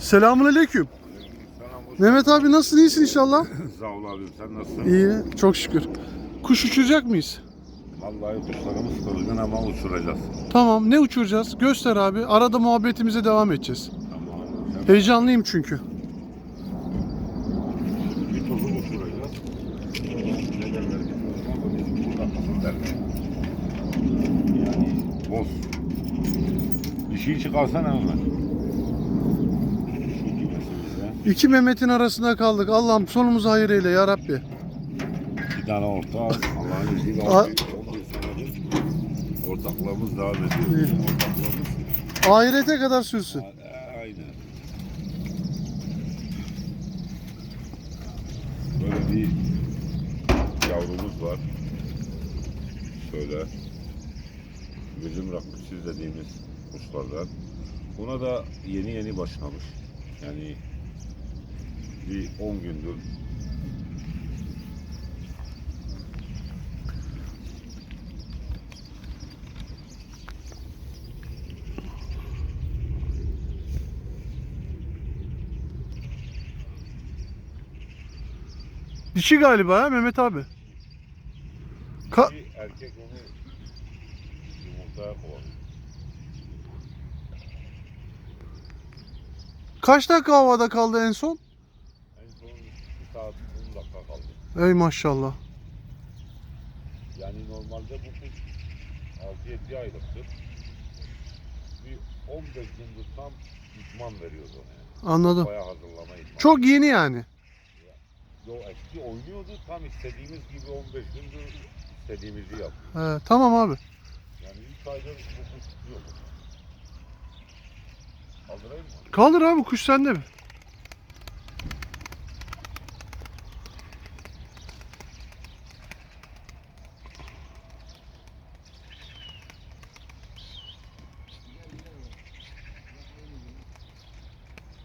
Selamun aleyküm. Mehmet abi nasılsın? İyisin inşallah. Sağ ol abim sen nasılsın? İyi, çok şükür. Kuş uçuracak mıyız? Vallahi kuşlarımız kırgın ama uçuracağız. Tamam, ne uçuracağız? Göster abi. Arada muhabbetimize devam edeceğiz. Tamam. Sen Heyecanlıyım çünkü. bir tozu uçuracağız. Ne derler bilmiyorum ama biz burada derler. Yani boz. Dişiyi çıkarsana hemen. İki Mehmet'in arasında kaldık. Allah'ım sonumuzu hayır eyle ya Rabbi. İki tane orta Allah'ın izniyle A- 11 senedir ortaklığımız devam ediyor. Bizim ortaklığımız Ahirete kadar sürsün. A- Aynen. Böyle bir yavrumuz var. Şöyle. Bizim rakıtsız dediğimiz kuşlardan. Buna da yeni yeni başlamış. Yani bir 10 gündür Dişi galiba ya Mehmet abi. Ka- erkek onu yumurtaya. Kaç dakika havada kaldı en son? En son 2 saat 10 dakika kaldı. Ey maşallah. Yani normalde bu kuş 6-7 aylıktır. Bir 15 gündür tam idman veriyordu ona yani. Anladım. Bayağı hazırlama idman. Çok yeni yani. Yo eski oynuyordu tam istediğimiz gibi 15 gündür istediğimizi yaptı. He, tamam abi. Yani 3 aydır bu kuş yok. Kaldırayım mı? Kaldır abi kuş sende mi?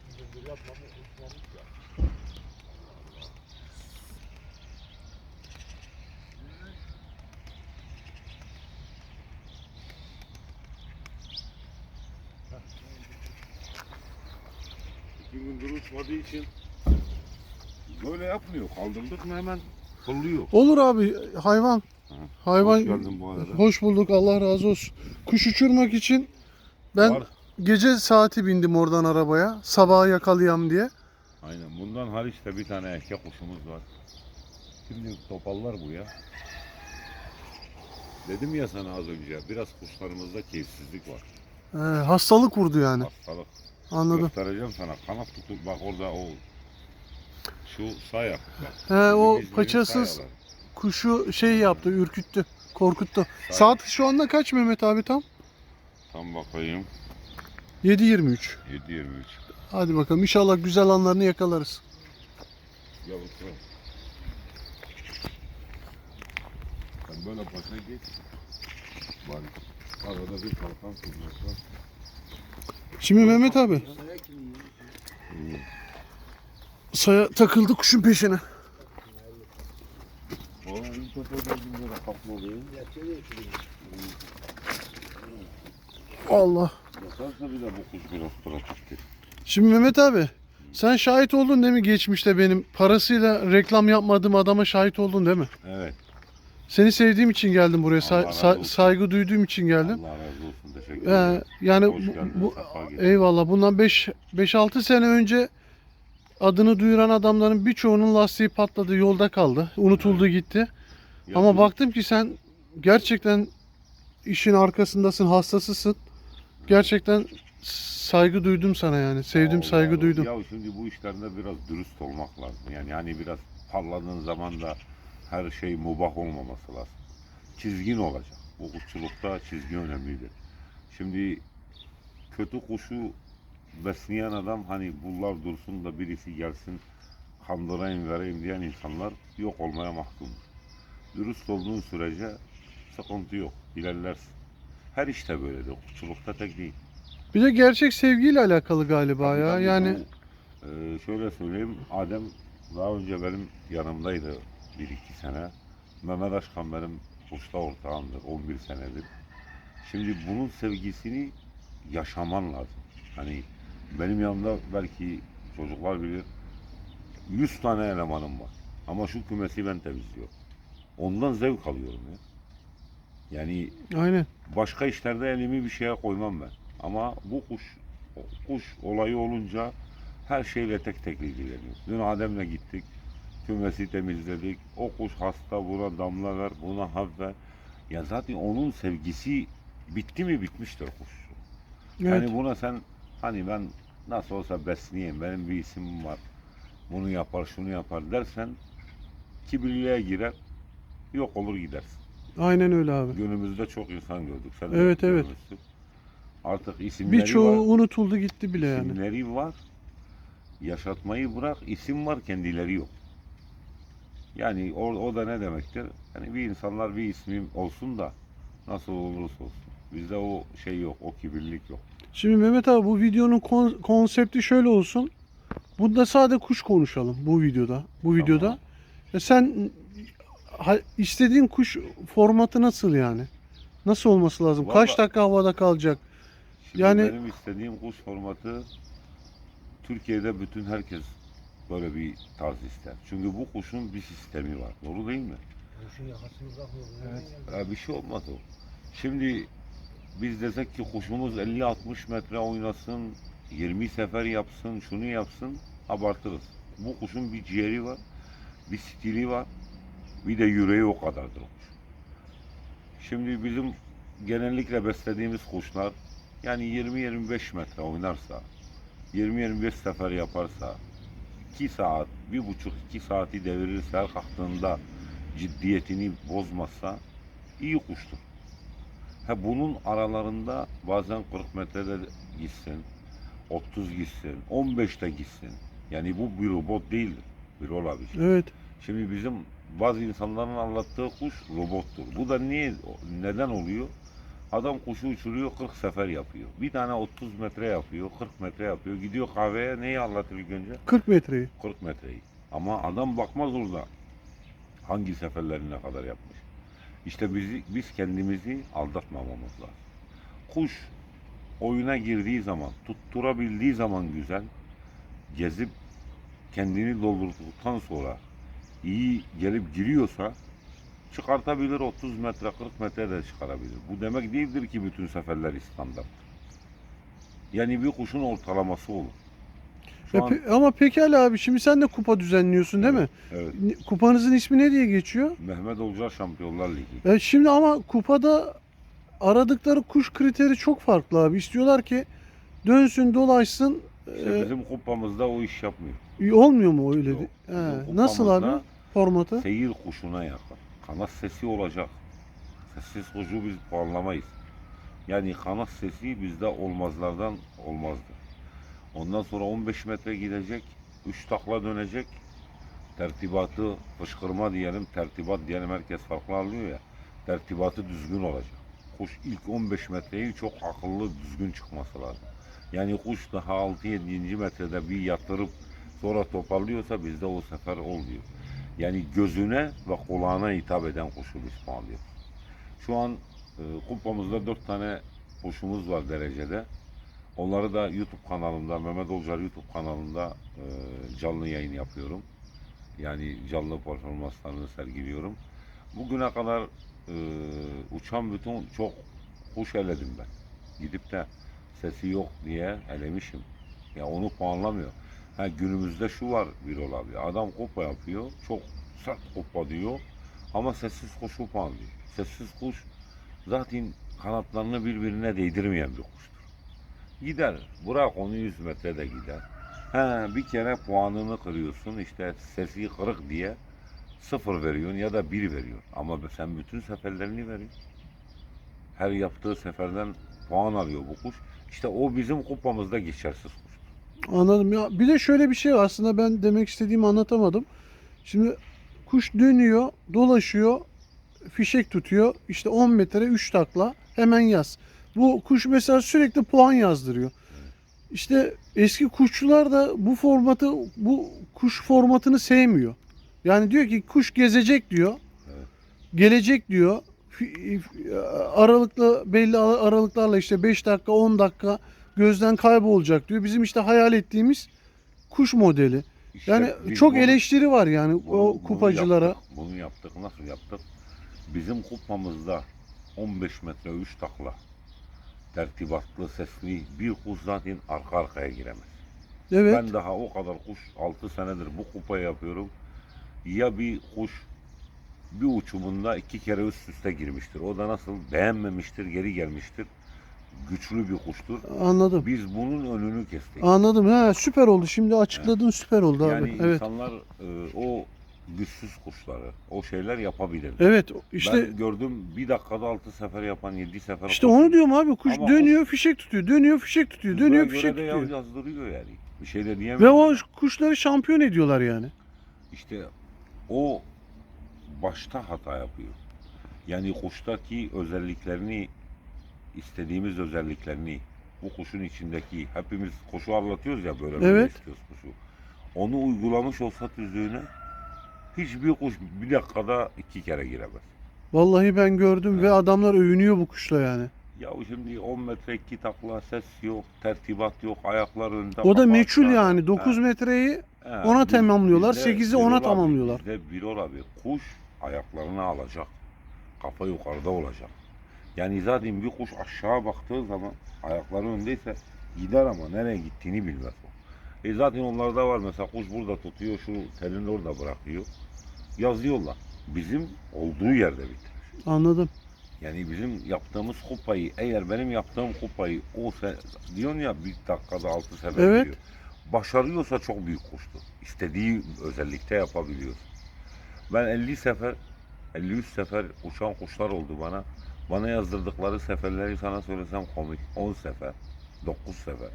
Bir gündür yapmamış, uçmamış ya. İki gündür uçmadığı için böyle yapmıyor. Kaldırdık mı hemen fırlıyor. Olur abi hayvan. Ha, Hayvan. hoş geldin bu arada. Hoş bulduk Allah razı olsun. Kuş uçurmak için ben Var. gece saati bindim oradan arabaya. Sabaha yakalayam diye. Aynen. Bundan hariç de bir tane erkek kuşumuz var. Şimdi topallar bu ya. Dedim ya sana az önce biraz kuşlarımızda keyifsizlik var. He, hastalık vurdu yani. Hastalık. Anladım. Göstereceğim sana. Kanat tutup bak orada o şu saya. He, o Bizim paçasız sayalar. kuşu şey yaptı, ürküttü, korkuttu. Saat şu anda kaç Mehmet abi tam? Tam bakayım. 7.23. 7.23. Hadi bakalım inşallah güzel anlarını yakalarız. Yavrusu. Sen böyle başa geç. Var. Arada bir kalkan kurması. Şimdi Mehmet abi saya takıldı kuşun peşine. Allah. Şimdi Mehmet abi sen şahit oldun değil mi geçmişte benim parasıyla reklam yapmadığım adama şahit oldun değil mi? Evet. Seni sevdiğim için geldim buraya. Sa- Allah razı sa- saygı duyduğum için geldim. Allah razı olsun. Teşekkür Ee, ederim. yani Hoş bu, geldin, bu sefa getirdin. eyvallah bundan 5 5-6 sene önce adını duyuran adamların birçoğunun lastiği patladı, yolda kaldı. Unutuldu gitti. Ama Yapın. baktım ki sen gerçekten işin arkasındasın, hastasısın. Gerçekten saygı duydum sana yani. Sevdim, Allah saygı Allah. duydum. Ya şimdi bu işlerde biraz dürüst olmak lazım. Yani yani biraz parladığın zaman da her şey mubah olmaması lazım. Çizgin olacak. Bu kuşçulukta çizgi önemlidir. Şimdi kötü kuşu besleyen adam hani bunlar dursun da birisi gelsin kandırayım vereyim diyen insanlar yok olmaya mahkum. Dürüst olduğun sürece sıkıntı yok. İlerlersin. Her işte böyledir. Kuşçulukta tek değil. Bir de gerçek sevgiyle alakalı galiba Tabii ya. tabii Yani bu, e, şöyle söyleyeyim. Adem daha önce benim yanımdaydı bir iki sene. Mehmet Aşkan benim usta ortağımdır 11 senedir. Şimdi bunun sevgisini yaşaman lazım. Hani Benim yanımda belki çocuklar bilir 100 tane elemanım var. Ama şu kümesi ben temizliyorum. Ondan zevk alıyorum ya. Yani Aynen. başka işlerde elimi bir şeye koymam ben. Ama bu kuş kuş olayı olunca her şeyle tek tek ilgileniyor. Dün Adem'le gittik. Kümesi temizledik. O kuş hasta buna damla ver, buna hap ver. Ya zaten onun sevgisi bitti mi bitmiştir kuş. Evet. Yani buna sen hani ben nasıl olsa besleyeyim, benim bir isimim var. Bunu yapar, şunu yapar dersen kibirliğe girer, yok olur gidersin. Aynen öyle abi. Günümüzde çok insan gördük. Sen Evet, evet. görmüşsün. Artık isimleri Birçoğu var. unutuldu gitti bile yani. İsimleri var. Yaşatmayı bırak, isim var, kendileri yok. Yani o, o da ne demektir? Yani bir insanlar bir ismim olsun da nasıl olursa olsun. Bizde o şey yok, o kibirlik yok. Şimdi Mehmet abi bu videonun kon- konsepti şöyle olsun. Bunda sade kuş konuşalım bu videoda. Bu videoda. Tamam. E sen ha- istediğin kuş formatı nasıl yani? Nasıl olması lazım? Kaç Vallahi- dakika havada kalacak? Şimdi Yani- benim istediğim kuş formatı Türkiye'de bütün herkes böyle bir tarz ister. Çünkü bu kuşun bir sistemi var. Doğru değil mi? Kuşun yakasını bırakmıyor. Evet. Ya bir şey olmaz o. Şimdi biz desek ki kuşumuz 50-60 metre oynasın, 20 sefer yapsın, şunu yapsın, abartırız. Bu kuşun bir ciğeri var, bir stili var, bir de yüreği o kadardır o kuş. Şimdi bizim genellikle beslediğimiz kuşlar yani 20-25 metre oynarsa, 20-25 sefer yaparsa, 2 saat, 1,5-2 saati devirirse her kalktığında ciddiyetini bozmazsa iyi kuştur. Ha bunun aralarında bazen 40 metrede gitsin, 30 gitsin, 15 de gitsin. Yani bu bir robot değildir. Bir olabilir. Evet. Şimdi bizim bazı insanların anlattığı kuş robottur. Bu da niye, neden oluyor? Adam kuşu uçuruyor 40 sefer yapıyor. Bir tane 30 metre yapıyor, 40 metre yapıyor. Gidiyor kahveye neyi anlatır ilk önce? 40 metreyi. 40 metreyi. Ama adam bakmaz orada hangi seferleri ne kadar yapmış. İşte bizi, biz kendimizi aldatmamamız lazım. Kuş oyuna girdiği zaman, tutturabildiği zaman güzel, gezip kendini doldurduktan sonra iyi gelip giriyorsa çıkartabilir 30 metre 40 metre de çıkarabilir. Bu demek değildir ki bütün seferler standart. Yani bir kuşun ortalaması olur. Şu E an- pe- ama pekala abi şimdi sen de kupa düzenliyorsun değil mi? Evet. Kupanızın ismi ne diye geçiyor? Mehmet Olcar Şampiyonlar Ligi. E şimdi ama kupada aradıkları kuş kriteri çok farklı abi. İstiyorlar ki dönsün dolaşsın. İşte E, bizim kupamızda o iş yapmıyor. olmuyor mu öyle? Yok. He, nasıl abi formatı? Seyir kuşuna yakın. Kanat sesi olacak. Sessiz kuşu biz puanlamayız. Yani kanat sesi bizde olmazlardan olmazdır. Ondan sonra 15 metre gidecek, 3 takla dönecek. Tertibatı, fışkırma diyelim, tertibat diyelim herkes farklı alıyor ya. Tertibatı düzgün olacak. Kuş ilk 15 metreyi çok akıllı, düzgün çıkması lazım. Yani kuş daha 6-7. metrede bir yatırıp sonra toparlıyorsa bizde o sefer oluyor. Yani gözüne ve kulağına hitap eden kuşu biz puanlıyoruz. Şu an e, kupamızda dört tane kuşumuz var derecede. Onları da YouTube kanalımda, Mehmet Olcar YouTube kanalında e, canlı yayın yapıyorum. Yani canlı performanslarını sergiliyorum. Bugüne kadar e, uçan bütün çok kuş eledim ben. Gidip de sesi yok diye elemişim. Ya onu puanlamıyor. Ha, günümüzde şu var bir olabilir. Adam kupa yapıyor. Çok sert kupa diyor. Ama sessiz kuşu puanlıyor. Sessiz kuş zaten kanatlarını birbirine değdirmeyen bir kuştur. Gider. Bırak onu 100 metrede gider. Ha, bir kere puanını kırıyorsun. işte sesi kırık diye sıfır veriyorsun ya da bir veriyorsun. Ama sen bütün seferlerini veriyorsun. Her yaptığı seferden puan alıyor bu kuş. İşte o bizim kupamızda geçersiz kuş. Anladım ya. Bir de şöyle bir şey var. aslında ben demek istediğimi anlatamadım. Şimdi kuş dönüyor, dolaşıyor, fişek tutuyor. İşte 10 metre 3 takla hemen yaz. Bu kuş mesela sürekli puan yazdırıyor. İşte eski kuşçular da bu formatı, bu kuş formatını sevmiyor. Yani diyor ki kuş gezecek diyor. Evet. Gelecek diyor. Aralıklı belli aralıklarla işte 5 dakika 10 dakika gözden kaybolacak diyor. Bizim işte hayal ettiğimiz kuş modeli. İşte Yani çok bunu- eleştiri var yani bunu- o bunu kupacılara. yaptık, Bunu yaptık. Nasıl yaptık? Bizim kupamızda 15 metre 3 takla tertibatlı, sesli bir kuş zaten arka arkaya giremez. Evet. Ben daha o kadar kuş 6 senedir bu kupayı yapıyorum. Ya bir kuş bir uçumunda iki kere üst üste girmiştir. O da nasıl beğenmemiştir, geri gelmiştir. Güçlü bir kuştur. Anladım. Biz bunun önünü kestik. Anladım. Ha süper oldu. Şimdi açıkladın süper oldu abi. Yani evet. insanlar e, o güçsüz kuşları, o şeyler yapabilir. Evet işte ben gördüm bir dakikada altı sefer yapan, yedi sefer işte kuş- onu diyorum abi. Kuş Ama dönüyor, fişek tutuyor. Dönüyor, fişek tutuyor. Dönüyor, göre fişek de tutuyor. yazdırıyor yani. Bir şey de Ve diyemiyorum. o kuşları şampiyon ediyorlar yani. İşte o başta hata yapıyor. Yani kuştaki özelliklerini istediğimiz özelliklerini bu kuşun içindeki hepimiz kuşu anlatıyoruz ya böyle Evet. istiyoruz kuşu. Onu uygulamış olsa tüzüğüne hiçbir kuş bir dakikada iki kere giremez. Vallahi ben gördüm ve adamlar övünüyor bu kuşla yani. Ya şimdi 10 metre iki takla ses yok, tertibat yok, ayaklar önde. O da meçhul yani. 9 Ha. metreyi He, Ona biz- tamamlıyorlar, bizde sekizi Birol ona abi, tamamlıyorlar. Bizde Birol abi kuş ayaklarını alacak. Kafa yukarıda olacak. Yani zaten bir kuş aşağı baktığı zaman ayakları öndeyse gider ama nereye gittiğini bilmez o. E zaten onlarda var mesela kuş burada tutuyor şu telini orada bırakıyor. Yazıyorlar. Bizim olduğu yerde biter. anladım. Yani bizim yaptığımız kupayı eğer benim yaptığım kupayı o diyorsun ya bir dakikada altı sefer Evet. diyor. Başarıyorsa çok büyük kuştur. İstediği özellikte yapabiliyor. Ben 50 sefer 53 sefer uçan kuşlar oldu bana. Bana yazdırdıkları seferleri sana söylesem komik. 10 sefer, 9 sefer.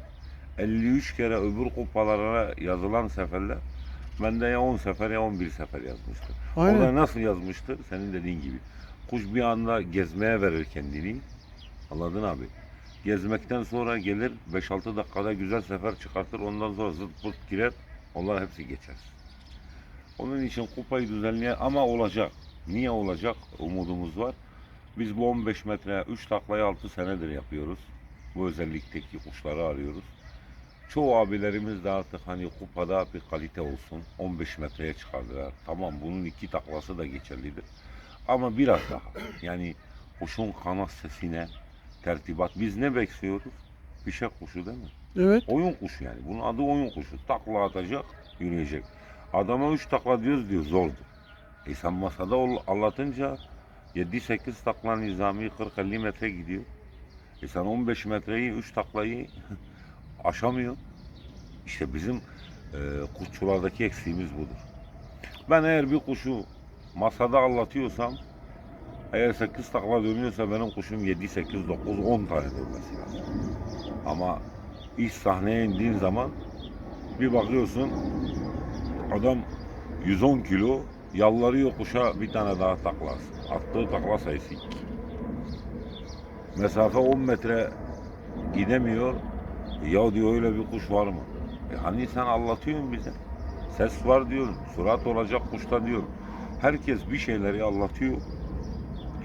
53 kere öbür kupalara yazılan seferler bende ya 10 sefer ya 11 sefer yazmıştır. O da Aynen. nasıl yazmıştır? Senin dediğin gibi. Kuş bir anda gezmeye verir kendini. Anladın abi? Gezmekten sonra gelir 5-6 dakikada güzel sefer çıkartır. Ondan sonra zırt pırt girer. Onlar hepsi geçer. Onun için kupayı düzenleyen ama olacak. Niye olacak? Umudumuz var. Biz bu 15 metre 3 taklayı 6 senedir yapıyoruz. Bu özellikteki kuşları arıyoruz. Çoğu abilerimiz de artık hani kupada bir kalite olsun. 15 metreye çıkardılar. Tamam bunun iki taklası da geçerlidir. Ama biraz daha. Yani kuşun kanat sesine, tertibat. Biz ne bekliyoruz? Fişek kuşu değil mi? Evet. Oyun kuşu yani. Bunun adı oyun kuşu. Takla atacak, yürüyecek. Adama 3 takla diyoruz diyor zordu. E sen masada ol- anlatınca 7-8 takla nizami 40-50 metre gidiyor. E sen 15 metreyi 3 taklayı aşamıyor. İşte bizim e, kuşçulardaki eksiğimiz budur. Ben eğer bir kuşu masada anlatıyorsam eğer 8 takla dönüyorsa benim kuşum 7, 8, 9, 10 tane dönmesi lazım. Ama iş sahneye indiğin zaman bir bakıyorsun adam 110 kilo yalvarıyor kuşa bir tane daha takla. Attığı takla sayısı 2. Mesafe 10 metre gidemiyor. Ya diyor öyle bir kuş var mı? E hani sen anlatıyorsun bize. Ses var diyorsun. Surat olacak kuşta diyorsun. Herkes bir şeyleri anlatıyor.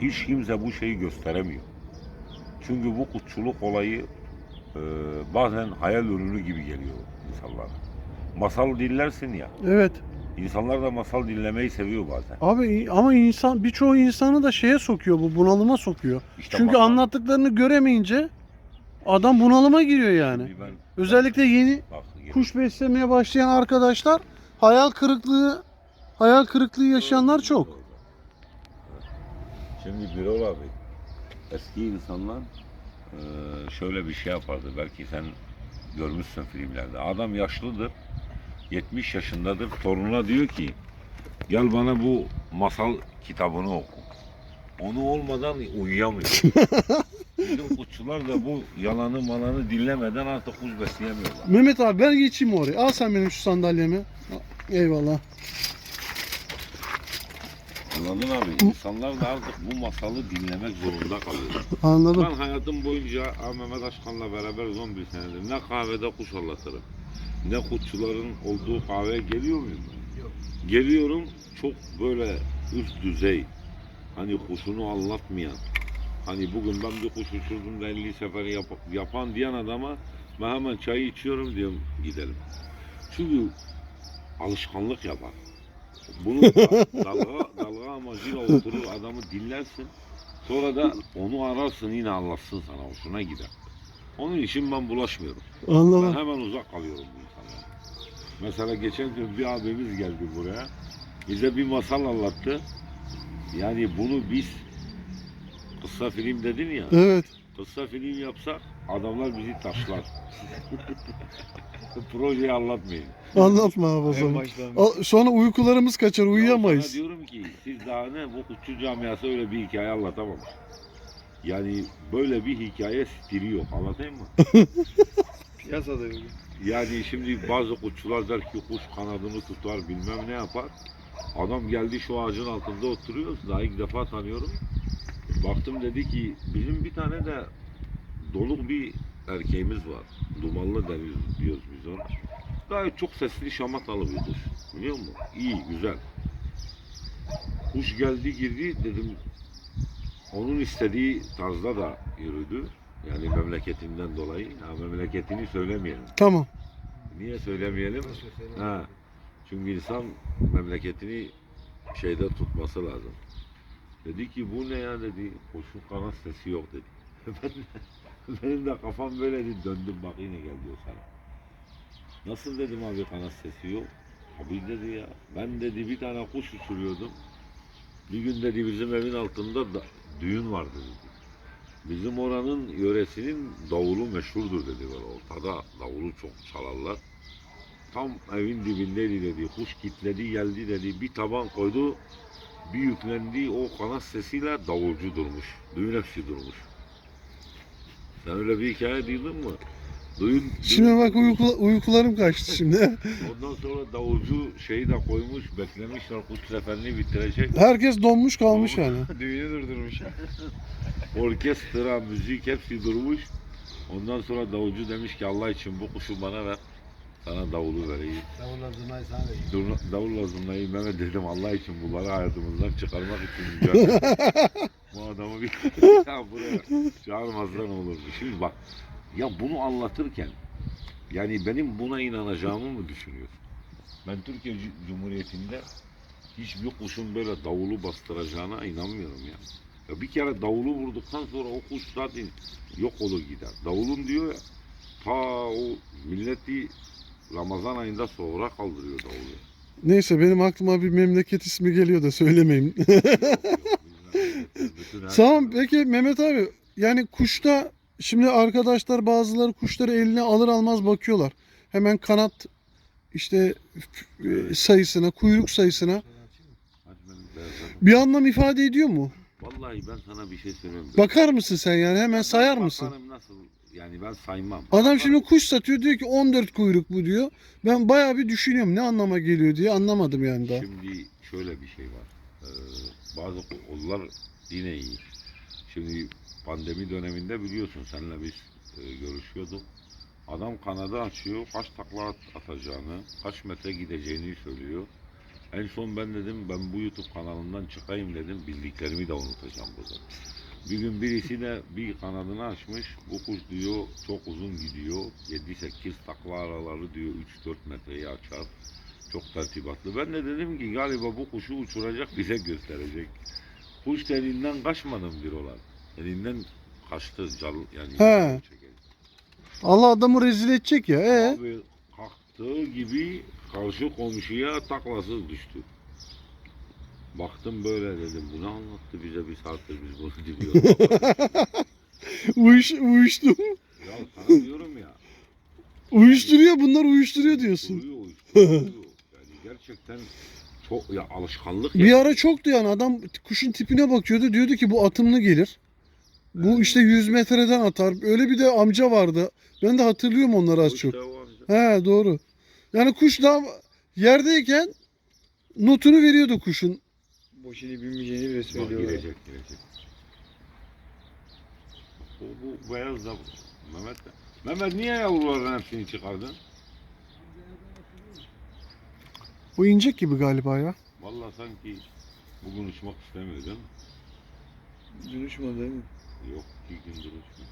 Hiç kimse bu şeyi gösteremiyor. Çünkü bu kuşçuluk olayı e, bazen hayal ürünü gibi geliyor insanlara. Masal dinlersin ya. Evet. İnsanlar da masal dinlemeyi seviyor bazen. Abi ama insan birçoğu insanı da şeye sokuyor bu bunalıma sokuyor. İşte Çünkü masal- anlattıklarını göremeyince adam bunalıma giriyor yani. Şimdi ben- Özellikle yeni Bak, kuş beslemeye başlayan arkadaşlar hayal kırıklığı hayal kırıklığı yaşayanlar çok. Şimdi Birol abi eski insanlar eee, şöyle bir şey yapardı. Belki sen görmüşsün filmlerde. Adam yaşlıdır. 70 yaşındadır. Torununa diyor ki gel bana bu masal kitabını oku. Onu olmadan uyuyamıyor. Bizim kuşçular da bu yalanı malanı dinlemeden artık kuş besleyemiyorlar. Mehmet abi ben geçeyim oraya. Al sen benim şu sandalyemi. Eyvallah. Anladın abi? İnsanlar da artık bu masalı dinlemek zorunda kalıyor. Anladım. Ben hayatım boyunca Mehmet Aşkan'la beraber 11 senedir ne kahvede kuş anlatırım, ne kuşçuların olduğu kahveye geliyor muyum? Yok. Geliyorum çok böyle üst düzey, hani kuşunu anlatmayan, hani bugün ben bir kuş uçurdum da 50 sefer yap- yapan diyen adama Ben hemen çayı içiyorum diyorum gidelim. Çünkü alışkanlık yapar. Bunu da- dalga, dalga amacıyla oturur adamı dinlersin. Sonra da onu ararsın yine anlatsın sana hoşuna gider. Onun için ben bulaşmıyorum. Ben Anladım. hemen uzak kalıyorum bu insanlardan. Mesela geçen gün bir abimiz geldi buraya. Bize bir masal anlattı. Yani bunu biz kısa film dedin ya. Evet. Kısa film yapsak adamlar bizi taşlar. Projeyi anlatmayın. Anlatma abi o zaman. Sonra uykularımız kaçar, Ya uyuyamayız. sana diyorum ki siz daha ne bu kutçu camiası öyle bir hikaye anlatamamış. Yani böyle bir hikaye stili yok. Anlatayım mı? Piyasada yok. Yani şimdi bazı kuşçular der ki kuş kanadını tutar bilmem ne yapar. Adam geldi şu ağacın altında oturuyoruz. Daha ilk defa tanıyorum. Baktım dedi ki bizim bir tane de doluk bir erkeğimiz var. Dumanlı deniyoruz diyoruz biz ona. Gayet çok sesli şamatalı bir kuş. Biliyor musun? İyi, güzel. Kuş geldi girdi dedim onun istediği tarzda da yürüdü. Yani memleketinden dolayı. Ha, memleketini söylemeyelim. Tamam. Niye söylemeyelim? Ha. Çünkü insan memleketini şeyde tutması lazım. Dedi ki bu ne ya dedi. Kuşun kanat sesi yok dedi. Ben de- Benim de kafam böyleydi. Döndüm bak yine gel diyor sana. Nasıl dedim abi kanat sesi yok. Abi dedi ya. Ben dedi bir tane kuş uçuruyordum. Bir gün dedi bizim evin altında da, düğün vardı dedi. Bizim oranın yöresinin davulu meşhurdur dedi böyle ortada. Davulu çok çalarlar. Tam evin dibindeydi dedi. Kuş kitledi geldi dedi. Bir taban koydu. Bir yüklendi o kanat sesiyle davulcu durmuş. Düğün hepsi durmuş. Sen öyle bir hikaye duydun mu? Duyun, Şimdi bak uyku, uykularım kaçtı şimdi. Ondan sonra davulcu şeyi de koymuş, beklemişler kuş seferini bitirecek. Herkes donmuş kalmış yani. Düğünü durdurmuş. Orkestra, müzik hepsi durmuş. Ondan sonra davulcu demiş ki Allah için bu kuşu bana ver. Sana davulu vereyim. Davulla zurnayı sana vereyim. Dur, davulla zurnayı Mehmet dedim Allah için bunları hayatımızdan çıkarmak için mücadele. bu adamı bir ya buraya çağırmazdan olurdu. Şimdi bak ya bunu anlatırken yani benim buna inanacağımı mı düşünüyorsun? Ben Türkiye Cu- Cumhuriyeti'nde hiçbir kuşun böyle davulu bastıracağına inanmıyorum ya. Ya bir kere davulu vurduktan sonra o kuş zaten yok olur gider. Davulun diyor ya ta o milleti Ramazan ayında soğura kaldırıyor davulu. Neyse benim aklıma bir memleket ismi geliyor da söylemeyeyim. Tamam peki Mehmet abi yani kuşta şimdi arkadaşlar bazıları kuşları eline alır almaz bakıyorlar. Hemen kanat işte e, sayısına, kuyruk sayısına bir anlam ifade ediyor mu? Vallahi ben sana bir şey söyleyeyim. Bakar mısın sen yani hemen sayar mısın? Bakarım nasıl yani ben saymam. Adam şimdi kuş satıyor diyor ki 14 kuyruk bu diyor. Ben bayağı bir düşünüyorum ne anlama geliyor diye anlamadım yani daha. Şimdi şöyle bir şey var. Ee, bazı okullar yine iyi. Şimdi pandemi döneminde biliyorsun seninle biz e, görüşüyorduk. Adam kanadı açıyor, kaç takla at- atacağını, kaç metre gideceğini söylüyor. En son ben dedim ben bu YouTube kanalından çıkayım dedim. Bildiklerimi de unutacağım burada. Bir gün birisi de bir kanadını açmış. Bu kuş diyor çok uzun gidiyor. 7-8 takla araları diyor 3-4 metreyi açar. Çok tertibatlı. Ben de dedim ki galiba bu kuşu uçuracak bize gösterecek. Kuş elinden kaçmadım bir olan. Elinden kaçtı cal yani. He. Allah adamı rezil edecek ya. Ee? Abi kalktığı gibi karşı komşuya taklasız düştü. Baktım böyle dedim. Bu ne anlattı bize bir saattir biz bunu dinliyoruz. Uyuş, uyuştum. ya sana diyorum ya. Uyuşturuyor bunlar uyuşturuyor diyorsun. Uyuyor, uyuyor. Yani gerçekten çok ya alışkanlık ya. Bir ara çoktu yani adam kuşun tipine bakıyordu diyordu ki bu atımlı gelir. Bu işte 100 metreden atar. Öyle bir de amca vardı. Ben de hatırlıyorum onları az Bu çok. o. He doğru. Yani kuş daha yerdeyken notunu veriyordu kuşun. Boşini bilmeyeceğini bile Bak söylüyorlar. girecek girecek. Bu, bu beyaz da Mehmet de. Mehmet niye yavruların hepsini çıkardın? Bu inecek gibi galiba ya. Vallahi sanki bugün uçmak istemiyor değil mi? Dün uçmadı değil mi? Yok iki gündür uçmuyor.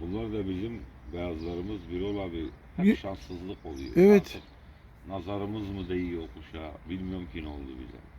Bunlar da bizim beyazlarımız bir ola bir hep şanssızlık oluyor. Evet. Artık nazarımız mı değiyor kuşa bilmiyorum ki ne oldu bize.